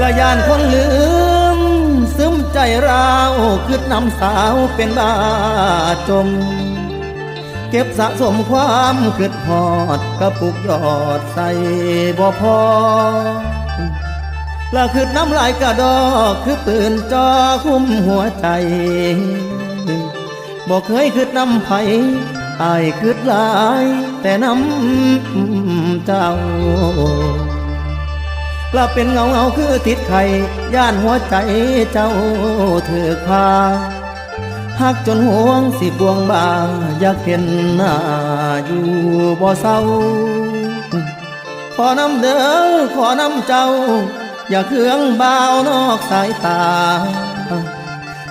ละยานคนลืม ซึมใจเราคืดนำสาวเป็นบาจม เก็บสะสมความคืดหอดกระปุกยอดใส่บ่พอละคืดน้ำลายกระดอกคือปืนจอคุ้มหัวใจบอกเคยคืดน้ำไผ่อายคืดหลาย แต่น้ำเจ้า กลับเป็นเงาเงาคือติดไข่ย่านหัวใจเจ้าเถือพาหักจนห่วงสิบวงบาอยากเห็นหน้าอยู่บ่เศร้า ขอนำเด้อขอนำเจ้า อย่าเครื่องบ่าวนอกสายตา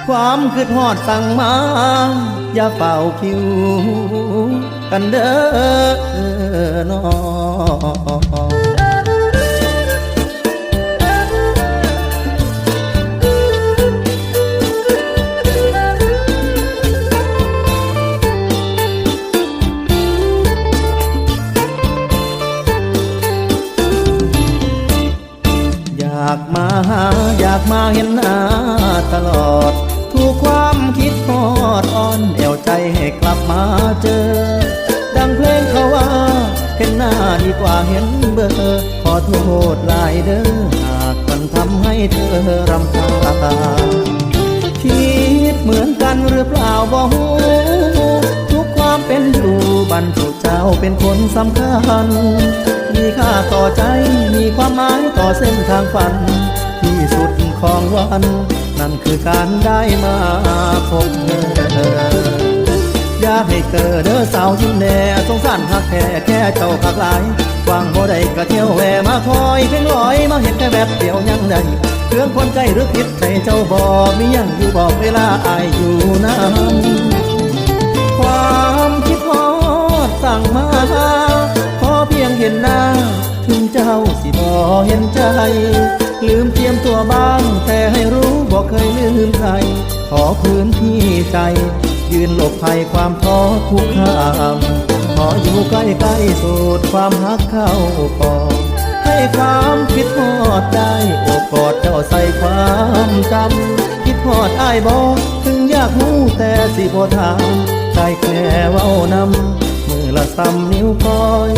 ความคืดหอดสั่งมา อย่าเป่าคิว กันเด้อน้อากมาหาอยากมาเห็นหน้าตลอดทุกความคิดทอดอ่อนเอวใจให้กลับมาเจอ ดังเพลงเขาว่า เห็นหน้าดีกว่าเห็นเบอร์ขอโทษหลายเด้อหากมันทำให้เธอรำคาญคิดเหมือนกันหรือเปล่าบ่ฮู้ บรรจุเจ้าเป็นคนสำคัญ มีค่าต่อใจ มีความหมายต่อเส้นทางฝัน ที่สุดของวัน นั่นคือการได้มาพบเธอ อยากให้เกิดเด้อสาวยิ้มแน่สงสารหักแค่แค่เจ้าขักหลายวางบ่ได้ก็เที่ยวแหวมาคอยเพียงลอยมาเห็นแค่แบบเดียวยังได้เครื่องคนใจหรือผิดใจเจ้าบอกมียังอยู่บอกเวลาอายอยู่นั้น ลืมเตรียมตัวบ้าง แต่ให้รู้บอกเคยลืมใคร ขอพื้นที่ใจ ยืนหลบภัยความท้อทุกข้ามขออยู่ใกล้ๆสูดความฮักเข้าปอดให้ความคิดฮอดได้โอบกอดเจ้าใส่ความจำคิดฮอดอ้ายบอกถึงอยากรู้แต่สิบ่ถามได้แค่เว้านำมือละซ้ำนิ้วก้อย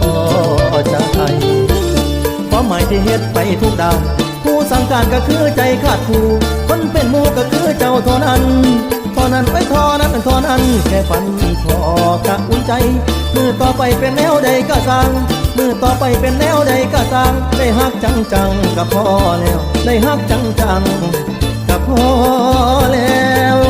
ก็จะให้ ความหมายที่เฮ็ดไปทุกดาวผู้สั่งการก็คือใจขาดผู้คนเป็นหมูก็คือเจ้าเท่านั้นเท่านั้นไว้ท่านั้นเท่านั้นแค่ฝันพอกะอุ่นใจมือต่อไปเป็นแนวใดก็สั่งมือต่อไปเป็นแนวใดก็สั่งได้ฮักจังจังก็พอแล้ว ได้ฮักจังจังก็พอแล้ว